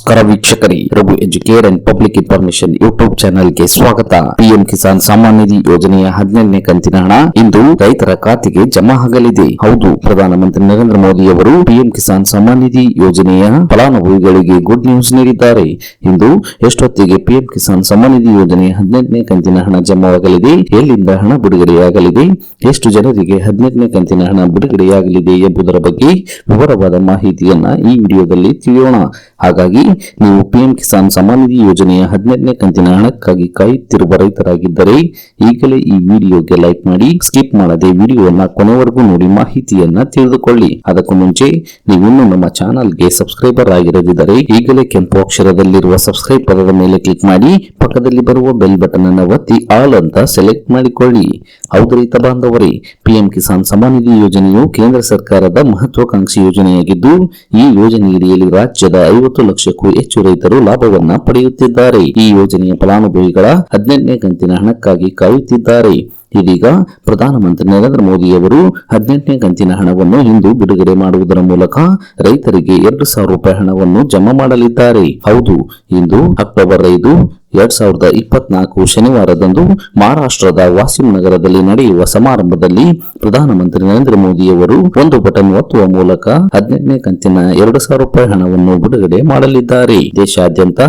ನಮಸ್ಕಾರ ವೀಕ್ಷಕರೇ. Raghu educare and public information YouTube ಚಾನೆಲ್ಗೆ ಸ್ವಾಗತ. ಪಿಎಂ ಕಿಸಾನ್ ಸಮ್ಮಾನ್ ನಿಧಿ ಯೋಜನೆಯ ಹದಿನೆಂಟನೇ ಕಂತಿನ ಹಣ ಇಂದು ರೈತರ ಖಾತೆಗೆ ಜಮಾ ಆಗಲಿದೆ. ಹೌದು, ಪ್ರಧಾನಮಂತ್ರಿ ನರೇಂದ್ರ ಮೋದಿ ಅವರು ಪಿಎಂ ಕಿಸಾನ್ ಸಮ್ಮಾನ್ ನಿಧಿ ಯೋಜನೆಯ ಫಲಾನುಭವಿಗಳಿಗೆ ಗುಡ್ ನ್ಯೂಸ್ ನೀಡಿದ್ದಾರೆ. ಇಂದು ಎಷ್ಟೊತ್ತಿಗೆ ಪಿಎಂ ಕಿಸಾನ್ ಸಮ್ಮಾನ್ ನಿಧಿ ಯೋಜನೆಯ ಹದಿನೆಂಟನೇ ಕಂತಿನ ಹಣ ಜಮಾವಾಗಲಿದೆ? ಎಲ್ಲಿಂದ ಹಣ ಬಿಡುಗಡೆಯಾಗಲಿದೆ? ಎಷ್ಟು ಜನರಿಗೆ ಹದಿನೆಂಟನೇ ಕಂತಿನ ಹಣ ಬಿಡುಗಡೆಯಾಗಲಿದೆ ಎಂಬುದರ ಬಗ್ಗೆ ವಿವರವಾದ ಮಾಹಿತಿಯನ್ನ ಈ ವಿಡಿಯೋದಲ್ಲಿ ತಿಳಿಯೋಣ. ಹಾಗಾಗಿ ನೀವು ಪಿಎಂ ಕಿಸಾನ್ ಸಮ್ಮಾನ್ ನಿಧಿ ಯೋಜನೆಯ ಹದಿನೆಂಟನೇ ಕಂತಿನ ಹಣಕ್ಕಾಗಿ ಕಾಯುತ್ತಿರುವ ರೈತರಾಗಿದ್ದರೆ ಈಗಲೇ ಈ ವಿಡಿಯೋಗೆ ಲೈಕ್ ಮಾಡಿ, ಸ್ಕಿಪ್ ಮಾಡದೆ ವಿಡಿಯೋವನ್ನ ಕೊನೆವರೆಗೂ ನೋಡಿ ಮಾಹಿತಿಯನ್ನ ತಿಳಿದುಕೊಳ್ಳಿ. ಅದಕ್ಕೂ ಮುಂಚೆ ನೀವಿನ್ನೂ ನಮ್ಮ ಚಾನಲ್ಗೆ ಸಬ್ಸ್ಕ್ರೈಬರ್ ಆಗಿರದಿದ್ದರೆ ಈಗಲೇ ಕೆಂಪು ಅಕ್ಷರದಲ್ಲಿರುವ ಸಬ್ಸ್ಕ್ರೈಬ್ ಪದದ ಮೇಲೆ ಕ್ಲಿಕ್ ಮಾಡಿ, ಪಕ್ಕದಲ್ಲಿ ಬರುವ ಬೆಲ್ ಬಟನ್ ಅನ್ನು ಒತ್ತಿ ಆಲ್ ಅಂತ ಸೆಲೆಕ್ಟ್ ಮಾಡಿಕೊಳ್ಳಿ. ಹೌದು ರೈತ ಬಾಂಧವರೇ ಪಿಎಂ ಕಿಸಾನ್ ಸಮ್ಮಾನ್ ನಿಧಿ ಯೋಜನೆಯು ಕೇಂದ್ರ ಸರ್ಕಾರದ ಮಹತ್ವಾಕಾಂಕ್ಷಿ ಯೋಜನೆಯಾಗಿದ್ದು, ಈ ಯೋಜನೆಯಡಿಯಲ್ಲಿ ರಾಜ್ಯದ ಐವತ್ತು ಲಕ್ಷಕ್ಕೂ ಹೆಚ್ಚು ರೈತರು ಲಾಭವನ್ನ ಪಡೆಯುತ್ತಿದ್ದಾರೆ. ಈ ಯೋಜನೆಯ ಫಲಾನುಭವಿಗಳ ಹದಿನೆಂಟನೇ ಕಂತಿನ ಹಣಕ್ಕಾಗಿ ಕಾಯುತ್ತಿದ್ದಾರೆ. ಇದೀಗ ಪ್ರಧಾನಮಂತ್ರಿ ನರೇಂದ್ರ ಮೋದಿಯವರು ಹದಿನೆಂಟನೇ ಕಂತಿನ ಹಣವನ್ನು ಇಂದು ಬಿಡುಗಡೆ ಮಾಡುವುದರ ಮೂಲಕ ರೈತರಿಗೆ ಎರಡು ಸಾವಿರ ರೂಪಾಯಿ ಹಣವನ್ನು ಜಮಾ ಮಾಡಲಿದ್ದಾರೆ. ಹೌದು, ಇಂದು ಅಕ್ಟೋಬರ್ ಐದು ಎರಡ್ ಸಾವಿರದ ಇಪ್ಪತ್ನಾಲ್ಕು ಶನಿವಾರದಂದು ಮಹಾರಾಷ್ಟ್ರದ ವಾಸಿಂ ನಗರದಲ್ಲಿ ನಡೆಯುವ ಸಮಾರಂಭದಲ್ಲಿ ಪ್ರಧಾನಮಂತ್ರಿ ನರೇಂದ್ರ ಮೋದಿಯವರು ಒಂದು ಬಟನ್ ಒತ್ತುವ ಮೂಲಕ ಹದಿನೆಂಟನೇ ಕಂತಿನ ಎರಡು ಸಾವಿರ ರೂಪಾಯಿ ಹಣವನ್ನು ಬಿಡುಗಡೆ ಮಾಡಲಿದ್ದಾರೆ. ದೇಶಾದ್ಯಂತ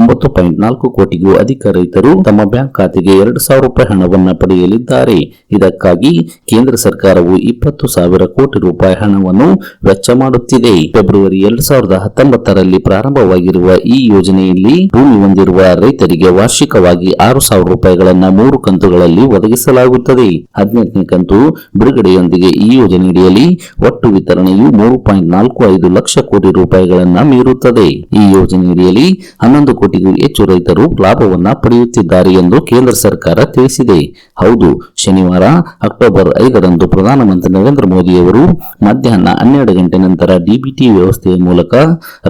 ಒಂಬತ್ತು ಪಾಯಿಂಟ್ ನಾಲ್ಕು ಕೋಟಿಗೂ ಅಧಿಕ ರೈತರು ತಮ್ಮ ಬ್ಯಾಂಕ್ ಖಾತೆಗೆ ಎರಡು ಸಾವಿರ ರೂಪಾಯಿ ಹಣವನ್ನು ಪಡೆಯಲಿದ್ದಾರೆ. ಇದಕ್ಕಾಗಿ ಕೇಂದ್ರ ಸರ್ಕಾರವು ಇಪ್ಪತ್ತು ಸಾವಿರ ಕೋಟಿ ರೂಪಾಯಿ ಹಣವನ್ನು ವೆಚ್ಚ ಮಾಡುತ್ತಿದೆ. ಫೆಬ್ರವರಿ ಎರಡು ಸಾವಿರದ ಹತ್ತೊಂಬತ್ತರಲ್ಲಿ ಪ್ರಾರಂಭವಾಗಿರುವ ಈ ಯೋಜನೆಯಲ್ಲಿ ಭೂಮಿ ಹೊಂದಿರುವ ರೈತರಿಗೆ ವಾರ್ಷಿಕವಾಗಿ ಆರು ಸಾವಿರ ರೂಪಾಯಿಗಳನ್ನ ಮೂರು ಕಂತುಗಳಲ್ಲಿ ಒದಗಿಸಲಾಗುತ್ತದೆ. ಹದಿನೆಂಟನೇ ಕಂತು ಬಿಡುಗಡೆಯೊಂದಿಗೆ ಈ ಯೋಜನೆಯಡಿಯಲ್ಲಿ ಒಟ್ಟು ವಿತರಣೆಯು ಮೂರು ಪಾಯಿಂಟ್ ನಾಲ್ಕು ಐದು ಲಕ್ಷ ಕೋಟಿ ರೂಪಾಯಿಗಳನ್ನು ಮೀರುತ್ತದೆ. ಈ ಯೋಜನೆಯಡಿಯಲ್ಲಿ ಹನ್ನೊಂದು ಕೋಟಿಗೂ ಹೆಚ್ಚು ರೈತರು ಲಾಭವನ್ನ ಪಡೆಯುತ್ತಿದ್ದಾರೆ ಎಂದು ಕೇಂದ್ರ ಸರ್ಕಾರ ತಿಳಿಸಿದೆ. ಹೌದು, ಶನಿವಾರ ಅಕ್ಟೋಬರ್ ಐದರಂದು ಪ್ರಧಾನಮಂತ್ರಿ ನರೇಂದ್ರ ಮೋದಿಯವರು ಮಧ್ಯಾಹ್ನ ಹನ್ನೆರಡು ಗಂಟೆ ನಂತರ ಡಿಬಿಟಿ ವ್ಯವಸ್ಥೆಯ ಮೂಲಕ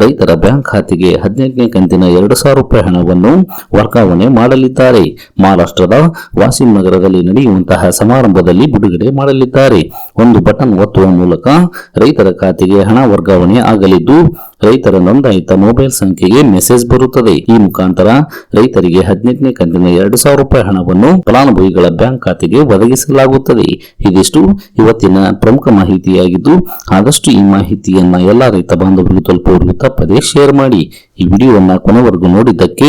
ರೈತರ ಬ್ಯಾಂಕ್ ಖಾತೆಗೆ ಹದಿನೆಂಟನೇ ಕಂತಿನ ಎರಡು ಸಾವಿರ ರೂಪಾಯಿ ಹಣವನ್ನು ವರ್ಗಾವಣೆ ಮಾಡಲಿದ್ದಾರೆ. ಮಹಾರಾಷ್ಟ್ರದ ವಾಸಿಂ ನಗರದಲ್ಲಿ ನಡೆಯುವಂತಹ ಸಮಾರಂಭದಲ್ಲಿ ಬಿಡುಗಡೆ ಮಾಡಲಿದ್ದಾರೆ. ಒಂದು ಬಟನ್ ಒತ್ತುವ ಮೂಲಕ ರೈತರ ಖಾತೆಗೆ ಹಣ ವರ್ಗಾವಣೆ ಆಗಲಿದ್ದು, ರೈತರ ನೋಂದಾಯಿತ ಮೊಬೈಲ್ ಸಂಖ್ಯೆಗೆ ಮೆಸೇಜ್ ಬರುತ್ತದೆ. ಈ ಮುಖಾಂತರ ರೈತರಿಗೆ ಹದಿನೆಂಟನೇ ಕಂತಿನ ಎರಡು ಸಾವಿರ ರೂಪಾಯಿ ಹಣವನ್ನು ಫಲಾನುಭವಿಗಳ ಬ್ಯಾಂಕ್ ಖಾತೆಗೆ ಒದಗಿಸಲಾಗುತ್ತದೆ. ಇದಿಷ್ಟು ಇವತ್ತಿನ ಪ್ರಮುಖ ಮಾಹಿತಿಯಾಗಿದ್ದು, ಆದಷ್ಟು ಈ ಮಾಹಿತಿಯನ್ನ ಎಲ್ಲಾ ರೈತ ಬಾಂಧವರಿಗೂ ತಲುಪುವವರಿಗೂ ತಪ್ಪದೆ ಶೇರ್ ಮಾಡಿ. ಈ ವಿಡಿಯೋವನ್ನು ಕೊನೆವರೆಗೂ ನೋಡಿದ್ದಕ್ಕೆ